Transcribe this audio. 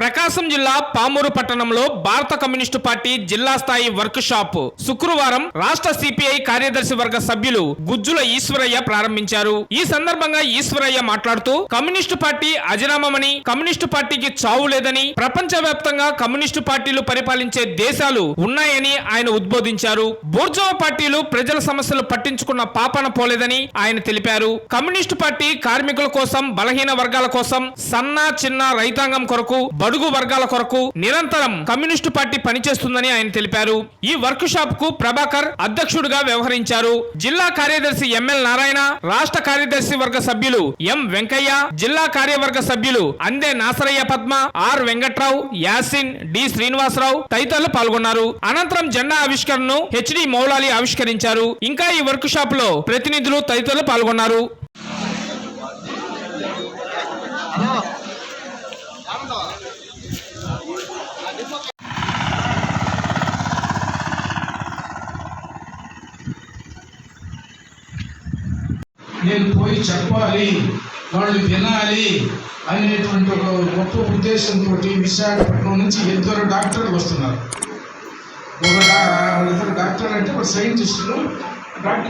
ప్రకాశం జిల్లా పామూరు పట్టణంలో భారత కమ్యూనిస్టు పార్టీ జిల్లా స్థాయి వర్క్ షాప్ శుక్రవారం రాష్ట్ర సిపిఐ కార్యదర్శి వర్గ సభ్యులు గుజ్జుల ఈశ్వరయ్య ప్రారంభించారు. ఈ సందర్భంగా ఈశ్వరయ్య మాట్లాడుతూ కమ్యూనిస్టు పార్టీ అజరామమని కమ్యూనిస్టు పార్టీకి చావు లేదని ప్రపంచవ్యాప్తంగా కమ్యూనిస్టు పార్టీలు పరిపాలించే దేశాలు ఉన్నాయని ఆయన ఉద్బోధించారు. బూర్జోవా పార్టీలు ప్రజల సమస్యలు పట్టించుకున్న పాపన పోలేదని ఆయన తెలిపారు. కమ్యూనిస్టు పార్టీ కార్మికుల కోసం బలహీన వర్గాల కోసం సన్న చిన్న రైతాంగం కొరకు బడుగు వర్గాల కొరకు నిరంతరం కమ్యూనిస్టు పార్టీ పనిచేస్తుందని ఆయన తెలిపారు. ఈ వర్క్ షాప్కు ప్రభాకర్ అధ్యక్షుడిగా వ్యవహరించారు. జిల్లా కార్యదర్శి ఎంఎల్ నారాయణ రాష్ట్ర కార్యదర్శి వర్గ సభ్యులు ఎం వెంకయ్య జిల్లా కార్యవర్గ సభ్యులు అందే నాసరయ్య పద్మ ఆర్ వెంకట్రావు యాసిన్ డి శ్రీనివాసరావు తదితరులు పాల్గొన్నారు. అనంతరం జెండా ఆవిష్కరణను హెచ్డి మౌలాలి ఆవిష్కరించారు. ఇంకా ఈ వర్క్ షాప్లో ప్రతినిధులు తదితరులు పాల్గొన్నారు. నేను పోయి చెప్పాలి వాళ్ళు వినాలి అనేటువంటి ఒక గొప్ప ఉద్దేశంతో విశాఖపట్నం నుంచి ఇద్దరు డాక్టర్లు వస్తున్నారు. ఒక ఇద్దరు డాక్టర్ అంటే ఒక సైంటిస్టులు డాక్టర్